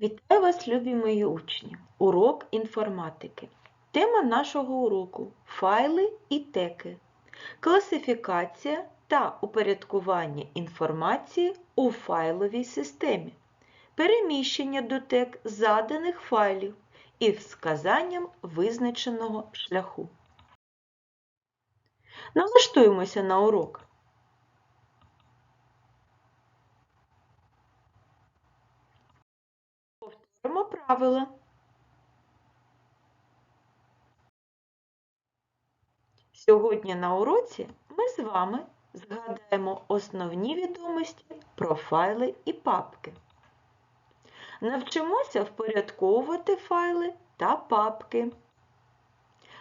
Вітаю вас, любі мої учні! Урок інформатики. Тема нашого уроку файли і теки. Класифікація та упорядкування інформації у файловій системі. Переміщення до тек заданих файлів і вказанням визначеного шляху. Налаштуємося на урок. Повторимо правила. Сьогодні на уроці ми з вами згадаємо основні відомості про файли і папки. Навчимося впорядковувати файли та папки.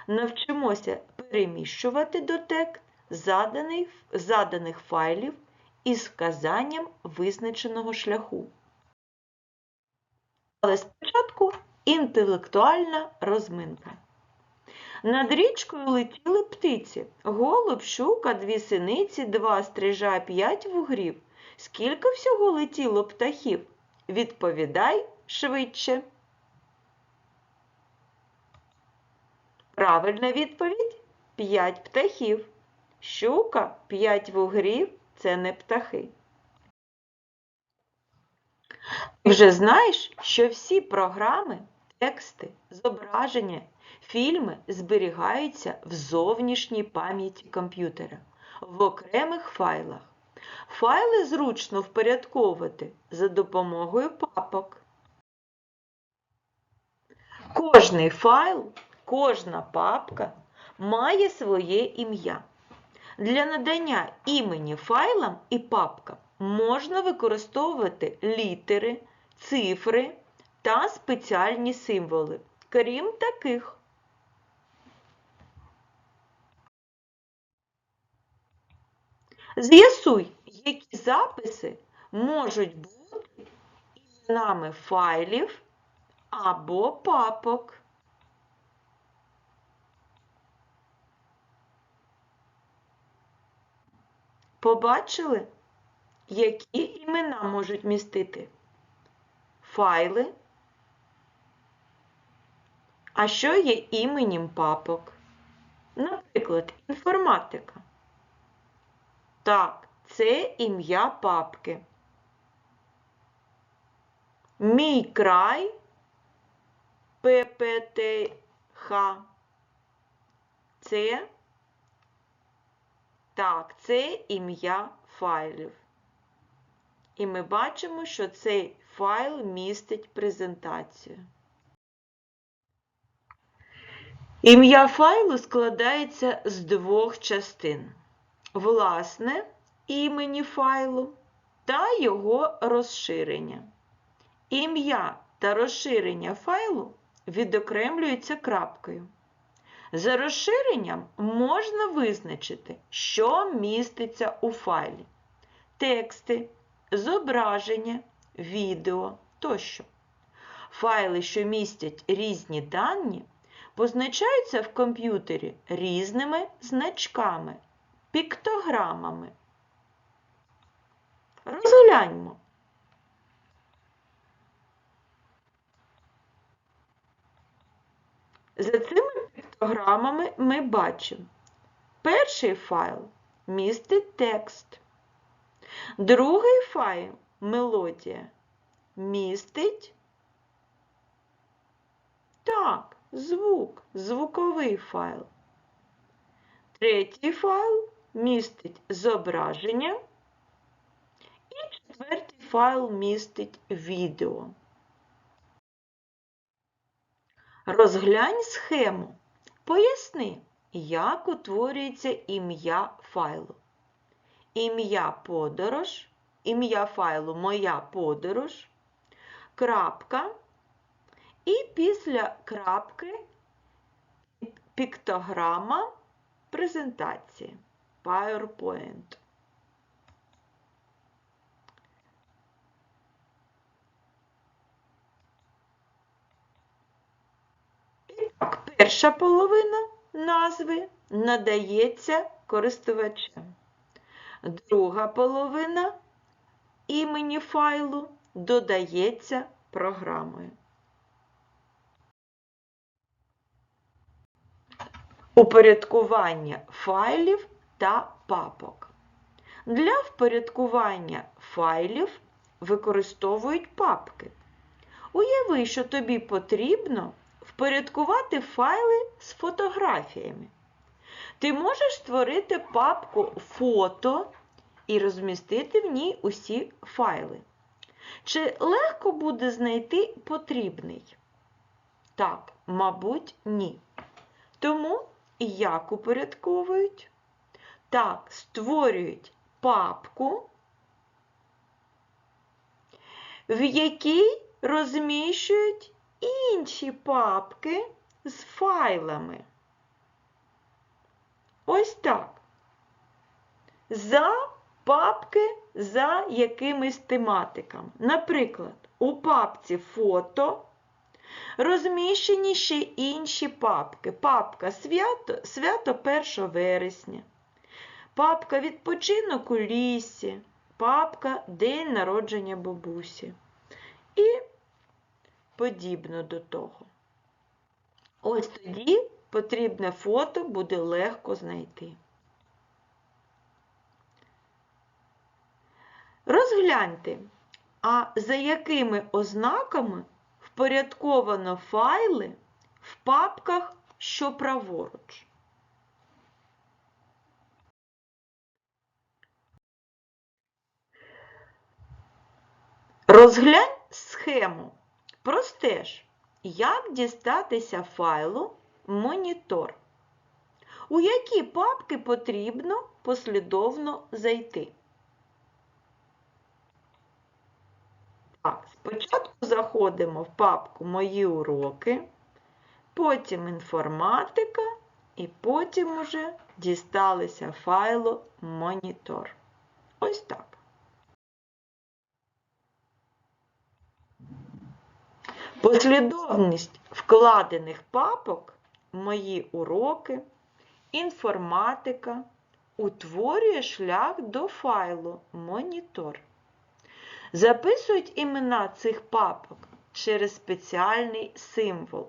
Навчимося переміщувати до тек заданих, заданих файлів із вказанням визначеного шляху. Але спочатку інтелектуальна розминка. Над річкою летіли птиці. Голуб, щука, дві синиці, два стрижа, п'ять вугрів. Скільки всього летіло птахів? Відповідай швидше. Правильна відповідь п'ять птахів. Щука, п'ять вугрів це не птахи. Ти вже знаєш, що всі програми, тексти, зображення, фільми зберігаються в зовнішній пам'яті комп'ютера в окремих файлах. Файли зручно впорядковувати за допомогою папок. Кожний файл, кожна папка має своє ім'я. Для надання імені файлам і папкам можна використовувати літери, цифри та спеціальні символи, крім таких. З'ясуй, які записи можуть бути іменами файлів або папок. Побачили, які імена можуть містити? Файли. А що є іменем папок? Наприклад, інформатика. Так, це ім'я папки. Мій край ППТХ. Це так, це ім'я файлів. І ми бачимо, що цей файл містить презентацію. Ім'я файлу складається з двох частин. Власне імені файлу та його розширення. Ім'я та розширення файлу відокремлюються крапкою. За розширенням можна визначити, що міститься у файлі. Тексти, зображення, відео тощо. Файли, що містять різні дані, позначаються в комп'ютері різними значками, піктограмами. Розгляньмо. За цими піктограмами ми бачимо. Перший файл містить текст. Другий файл мелодія містить так, звук, звуковий файл. Третій файл містить зображення. І четвертий файл містить відео. Розглянь схему. Поясни, як утворюється ім'я файлу. Ім'я подорож, ім'я файлу Моя подорож, крапка. І після крапки піктограма презентації PowerPoint. Перша половина назви надається користувачем. Друга половина імені файлу додається програмою. Упорядкування файлів та папок. Для впорядкування файлів використовують папки. Уяви, що тобі потрібно впорядкувати файли з фотографіями. Ти можеш створити папку фото і розмістити в ній усі файли. Чи легко буде знайти потрібний? Так, мабуть, ні. Тому як упорядковують? Так, створюють папку, в якій розміщують інші папки з файлами. Ось так. За папки за якимись тематиками. Наприклад, у папці фото розміщені ще інші папки. Папка свято, свято 1 вересня, папка відпочинок у лісі, папка День народження бабусі. І подібно до того. Ось тоді потрібне фото буде легко знайти. Розгляньте, а за якими ознаками впорядковано файли в папках, що праворуч. Розглянь схему. Простеж, як дістатися файлу монітор. У які папки потрібно послідовно зайти. Так, спочатку заходимо в папку Мої уроки, потім інформатика і потім уже дісталися файлу монітор. Ось так. Послідовність вкладених папок Мої уроки, інформатика утворює шлях до файлу монітор. Записують імена цих папок через спеціальний символ.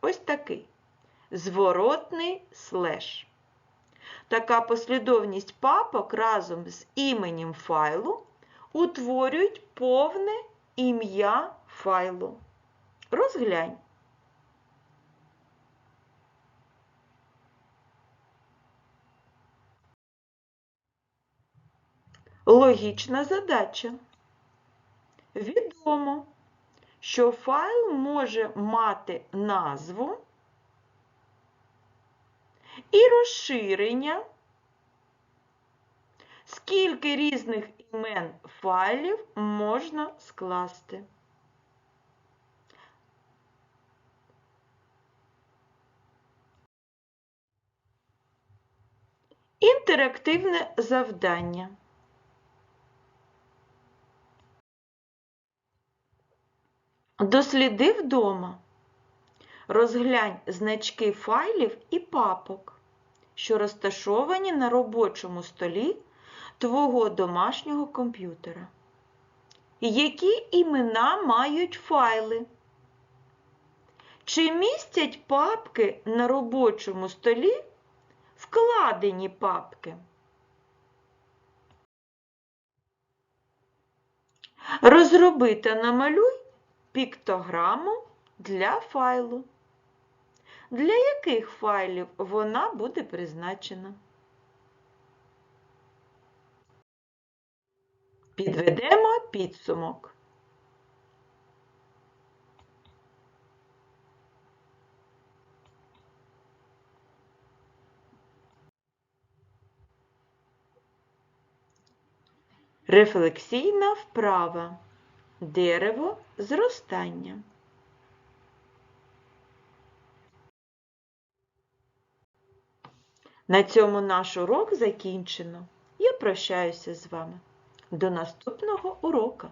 Ось такий зворотний слеш. Така послідовність папок разом з іменем файлу утворюють повне ім'я файлу. Розглянь. Логічна задача. Відомо, що файл може мати назву і розширення, скільки різних імен файлів можна скласти. Інтерактивне завдання. Досліди вдома. Розглянь значки файлів і папок, що розташовані на робочому столі твого домашнього комп'ютера. Які імена мають файли? Чи містять папки на робочому столі вкладені папки? Розроби та намалюй піктограму для файлу. Для яких файлів вона буде призначена? Підведемо підсумок. Рефлексійна вправа. Дерево зростання. На цьому наш урок закінчено. Я прощаюся з вами. До наступного урока!